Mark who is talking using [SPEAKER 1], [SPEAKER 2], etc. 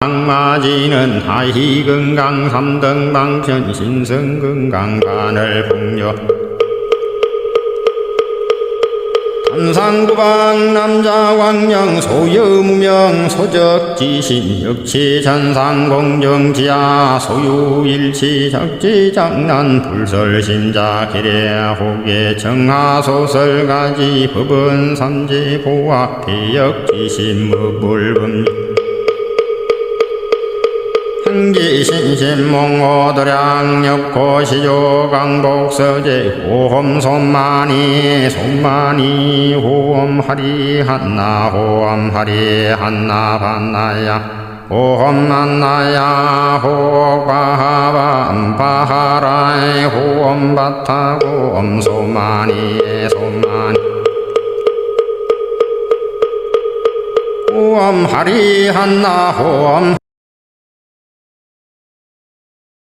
[SPEAKER 1] 악마지는 하희 건강 삼등 방천 신성 건강 간을 풍요 단상구방 남자 광령 소여무명 소적지신 역치 전상공정지하 소유일치 적지장난 불설심자 기례호계 정하소설가지 법은 삼지 보학 대역지신 무불범 한기신신몽오도량 역고시조 강복서제 호험 손만이 손만이 호험하리 한나 호험하리 한나 반나야 호험 만나야 호과하밤 바하라이 호험 바타 호험 소만이 소만이 호험하리 한나 호험